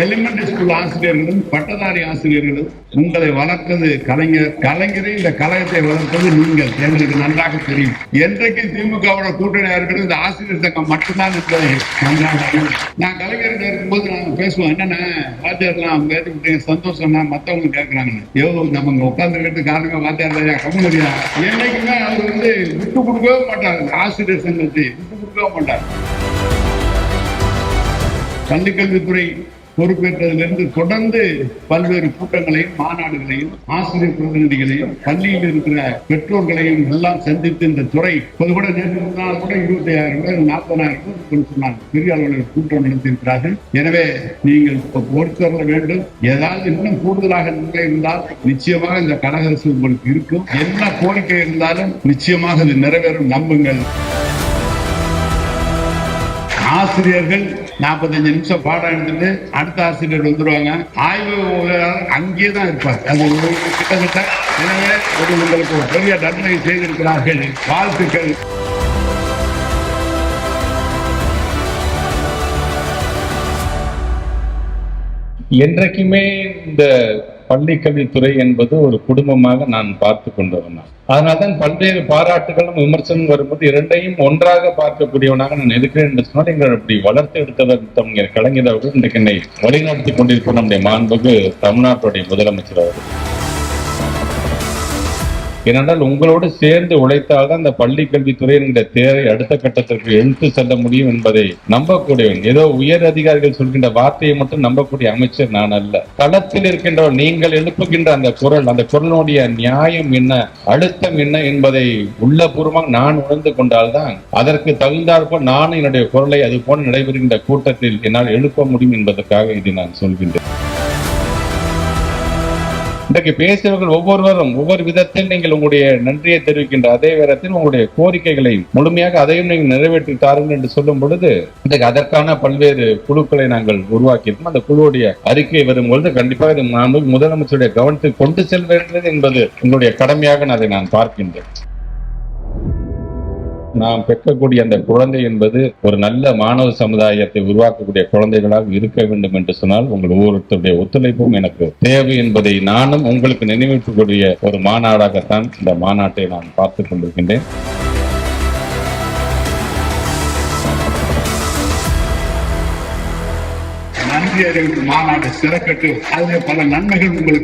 Elementary school ஆசிரியர்களும் பட்டதாரி ஆசிரியர்களும் உங்களை வளர்த்தது கலைஞர். கலைஞரே இந்த கழகத்தை வளர்த்தது நீங்கள். எங்களுக்கு நன்றாக தெரியும். என்றைக்கு திமுகவோட கூட்டணியா இருக்கிறது இந்த ஆசிரியர் சங்கம் மட்டும்தான் இருக்கிறது. நன்றாக நான் கலைஞர்கிட்ட இருக்கும்போது நாங்கள் பேசுவோம் என்னென்ன வாத்தியார்லாம் அவங்க ஏற்றுக்கிட்டு சந்தோஷம்னா மற்றவங்க கேட்குறாங்க யோ நம்ம உட்காந்துருக்கிறது காரணமே வாத்தியார் இல்லையா கம்முனரியா. என்னைக்குமே அவர் வந்து விட்டு கொடுக்கவே மாட்டார். ஆசிரியர் சங்கத்தை விட்டு கொடுக்கவே மாட்டார். பள்ளிக்கல்வித்துறை பொறுப்பேற்றதிலிருந்து தொடர்ந்து பல்வேறு கூட்டங்களையும் மாநாடுகளையும் ஆசிரியர் பிரதிநிதிகளையும் பள்ளியில் இருக்கிற பெற்றோர்களையும் எல்லாம் சந்தித்து இந்த துறை இப்போது கூட நேற்று கூட இருபத்தி ஆயிரம் பேர் நாற்பதாயிரம் பேர் கொண்டு சொன்னாங்க. பெரிய அளவில் கூட்டம் நடத்தியிருக்கிறார்கள். எனவே நீங்கள் இப்ப பொறுத்து வர வேண்டும். ஏதாவது இன்னும் கூடுதலாக நிலை இருந்தால் நிச்சயமாக இந்த கழக அரசு உங்களுக்கு இருக்கும். என்ன கோரிக்கை இருந்தாலும் நிச்சயமாக அது நிறைவேறும். நம்புங்கள். ஆசிரியர்கள் நாற்பத்தஞ்சு நிமிஷம் பாடம் எடுத்துட்டு அடுத்த ஆசிரியர் வந்துருவாங்க. ஆய்வு அங்கேயே தான் இருப்பார். அது ஒரு கிட்டத்தட்ட எனவே ஒரு உங்களுக்கு ஒரு பெரிய நன்மை செய்திருக்கிறார்கள். வாழ்த்துக்கள். என்றைக்குமே இந்த பள்ளி கல்வித்துறை என்பது ஒரு குடும்பமாக நான் பார்த்து கொண்டவன் நான். அதனால்தான் பல்வேறு பாராட்டுகளும் விமர்சனம் வரும்போது இரண்டையும் ஒன்றாக பார்க்கக்கூடியவனாக நான் இருக்கிறேன் என்று சொன்னால் எங்கள் அப்படி வளர்த்து எடுத்ததற்கு கலைஞர் அவர்கள் இன்றைக்கு என்னை வழிநடத்தி கொண்டிருக்கும் நம்முடைய மாண்புக்கு தமிழ்நாட்டுடைய முதலமைச்சர் அவர்கள் ஏனென்றால் உங்களோடு சேர்ந்து உழைத்தால்தான் இந்த பள்ளி கல்வித்துறை என்கிற தேரை அடுத்த கட்டத்திற்கு எடுத்து செல்ல முடியும் என்பதை நம்பக்கூடியவன். ஏதோ உயர் அதிகாரிகள் சொல்கின்ற வார்த்தையை மட்டும் நம்பக்கூடிய அமைச்சர் நான் அல்ல. களத்தில் இருக்கின்றவர் நீங்கள் எழுப்புகின்ற அந்த குரல் அந்த குரலுடைய நியாயம் என்ன அழுத்தம் என்ன என்பதை உள்ளபூர்வமாக நான் உணர்ந்து கொண்டால்தான் அதற்கு தகுந்தாற்போல் நான் என்னுடைய குரலை அது போல நடைபெறுகின்ற கூட்டத்தில் என்னால் எழுப்ப முடியும் என்பதற்காக இதை நான் சொல்கின்றேன். இன்றைக்கு பேசியவர்கள் ஒவ்வொருவரும் ஒவ்வொரு விதத்தில் நீங்கள் உங்களுடைய நன்றியை தெரிவிக்கின்ற அதே நேரத்தில் உங்களுடைய கோரிக்கைகளை முழுமையாக அதையும் நீங்கள் நிறைவேற்றி தாருங்கள் என்று சொல்லும் பொழுது இன்றைக்கு அதற்கான பல்வேறு குழுக்களை நாங்கள் உருவாக்கியிருக்கோம். அந்த குழுவுடைய அறிக்கை வரும்பொழுது கண்டிப்பாக இது மாண்பு முதலமைச்சருடைய கவனத்தை கொண்டு செல்வது என்பது உங்களுடைய கடமையாக நான் அதை நான் பார்க்கின்றேன். நாம் பெற்றக்கூடிய அந்த குழந்தை என்பது ஒரு நல்ல மாணவ சமுதாயத்தை உருவாக்கக்கூடிய குழந்தைகளாக இருக்க வேண்டும் என்று சொன்னால் உங்கள் ஒவ்வொருத்தருடைய ஒத்துழைப்பும் எனக்கு தேவை என்பதை நானும் உங்களுக்கு நினைவூட்டக்கூடிய ஒரு மாநாடாகத்தான் இந்த மாநாட்டை நான் பார்த்துக் கொண்டிருக்கின்றேன். நன்றி அறிவிப்பு மாநாடு சிறக்கட்டும். அதில் பல நன்மைகள் உங்களுக்கு